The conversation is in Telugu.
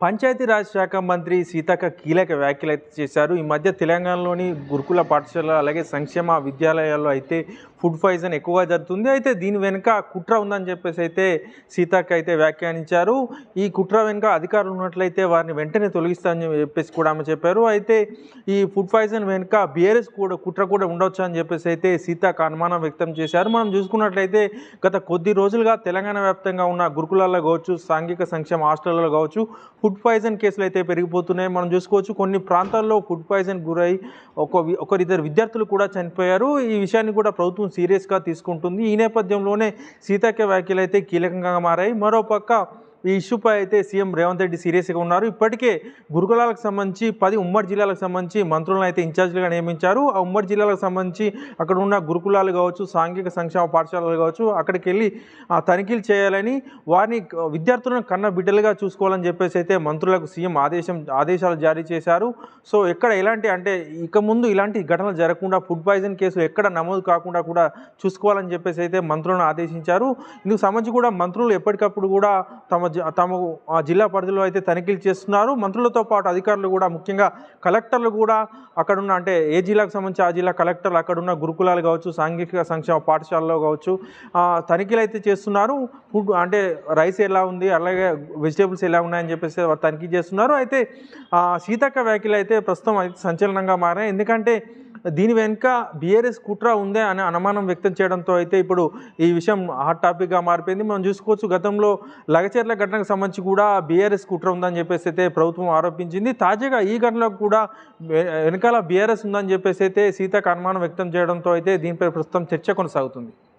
పంచాయతీరాజ్ శాఖ మంత్రి సీతక్క కీలక వ్యాఖ్యలు అయితే చేశారు. ఈ మధ్య తెలంగాణలోని గురుకుల పాఠశాల అలాగే సంక్షేమ విద్యాలయాల్లో అయితే ఫుడ్ పాయిజన్ ఎక్కువగా జరుగుతుంది. అయితే దీని వెనుక కుట్ర ఉందని చెప్పేసి అయితే సీతక్క అయితే వ్యాఖ్యానించారు. ఈ కుట్ర వెనుక అధికారులు ఉన్నట్లయితే వారిని వెంటనే తొలగిస్తారని చెప్పేసి కూడా ఆమె చెప్పారు. అయితే ఈ ఫుడ్ పాయిజన్ వెనుక బీఆర్ఎస్ కూడా కుట్ర కూడా ఉండొచ్చు అని చెప్పేసి అయితే సీతక్క అనుమానం వ్యక్తం చేశారు. మనం చూసుకున్నట్లయితే గత కొద్ది రోజులుగా తెలంగాణ వ్యాప్తంగా ఉన్న గురుకులాల్లో కావచ్చు సాంఘిక సంక్షేమ హాస్టల్లో కావచ్చు ఫుడ్ పాయిజన్ కేసులు అయితే పెరిగిపోతున్నాయి. మనం చూసుకోవచ్చు కొన్ని ప్రాంతాల్లో ఫుడ్ పాయిజన్ గురై ఒక ఒకరిద్దరు విద్యార్థులు కూడా చనిపోయారు. ఈ విషయాన్ని కూడా ప్రభుత్వం సీరియస్గా తీసుకుంటుంది. ఈ నేపథ్యంలోనే సీతాక్య వ్యాఖ్యలు అయితే కీలకంగా మారాయి. మరోపక్క ఈ ఇష్యూపై అయితే సీఎం రేవంత్ రెడ్డి సీరియస్గా ఉన్నారు. ఇప్పటికే గురుకులాలకు సంబంధించి పది ఉమ్మడి జిల్లాలకు సంబంధించి మంత్రులను అయితే ఇన్ఛార్జ్లుగా నియమించారు. ఆ ఉమ్మడి జిల్లాలకు సంబంధించి అక్కడ ఉన్న గురుకులాలు కావచ్చు సాంఘిక సంక్షేమ పాఠశాలలు కావచ్చు అక్కడికి వెళ్ళి ఆ, తనిఖీలు చేయాలని వారిని విద్యార్థులను కన్న బిడ్డలుగా చూసుకోవాలని చెప్పేసి అయితే మంత్రులకు సీఎం ఆదేశం ఆదేశాలు జారీ చేశారు. సో ఎక్కడ ఎలాంటి అంటే ఇక ముందు ఇలాంటి ఘటనలు జరగకుండా ఫుడ్ పాయిజన్ కేసులు ఎక్కడ నమోదు కాకుండా కూడా చూసుకోవాలని చెప్పేసి అయితే మంత్రులను ఆదేశించారు. ఇందుకు సంబంధించి కూడా మంత్రులు ఎప్పటికప్పుడు కూడా తమ తమ ఆ జిల్లా పరిధిలో అయితే తనిఖీలు చేస్తున్నారు. మంత్రులతో పాటు అధికారులు కూడా ముఖ్యంగా కలెక్టర్లు కూడా అక్కడున్న అంటే ఏ జిల్లాకు సంబంధించి ఆ జిల్లా కలెక్టర్లు అక్కడున్న గురుకులాలు కావచ్చు సాంఘిక సంక్షేమ పాఠశాలలో కావచ్చు తనిఖీలు అయితే చేస్తున్నారు. ఫుడ్ అంటే రైస్ ఎలా ఉంది అలాగే వెజిటేబుల్స్ ఎలా ఉన్నాయని చెప్పేసి వారు తనిఖీ చేస్తున్నారు. అయితే శీతక్క సీతక్క వ్యాఖ్యలు అయితే ప్రస్తుతం అయితే సంచలనంగా మారాయి. ఎందుకంటే దీని వెనుక బీఆర్ఎస్ కుట్ర ఉందే అనే అనుమానం వ్యక్తం చేయడంతో అయితే ఇప్పుడు ఈ విషయం హాట్ టాపిక్గా మారిపోయింది. మనం చూసుకోవచ్చు గతంలో లగచర్ల ఘటనకు సంబంధించి కూడా బీఆర్ఎస్ కుట్ర ఉందని చెప్పేసి అయితే ప్రభుత్వం ఆరోపించింది. తాజాగా ఈ ఘటనలో కూడా వెనకాల బీఆర్ఎస్ ఉందని చెప్పేసి అయితే సీతకు అనుమానం వ్యక్తం చేయడంతో అయితే దీనిపై ప్రస్తుతం చర్చ కొనసాగుతుంది.